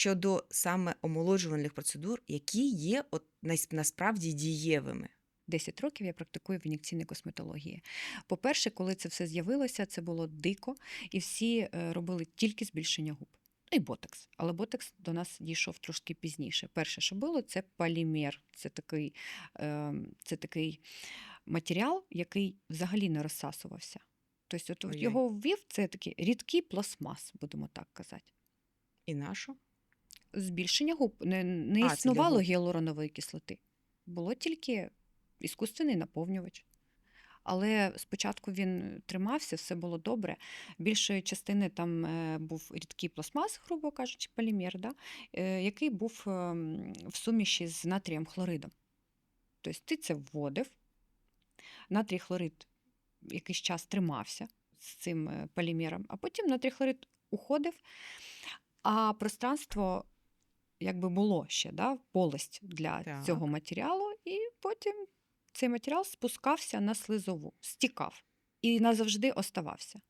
щодо саме омолоджувальних процедур, які є от насправді дієвими. 10 років я практикую в ін'єкційній косметології. По-перше, коли це все з'явилося, це було дико, і всі е, робили тільки збільшення губ. Ну, І ботекс. Але ботекс до нас дійшов трошки пізніше. Перше, що було, це полімер. Це такий, е, це такий матеріал, який взагалі не розсасувався. Тобто, от його ввів, це такий рідкий пластмас, будемо так казати. І нашу? Збільшення губ не, не А, існувало гіалуронової кислоти. Було тільки іскусственний наповнювач. Але спочатку він тримався, все було добре. Більшої частини там е, був рідкий пластмас, грубо кажучи, полімер, да? е, який був ем, в суміші з натрієм хлоридом. Тобто ти це вводив, натрій хлорид якийсь час тримався з цим е, полімером, а потім натрій хлорид уходив, а пространство якби було ще, да, полость для Так. цього матеріалу, і потім цей матеріал спускався на слизову, стікав і назавжди оставався.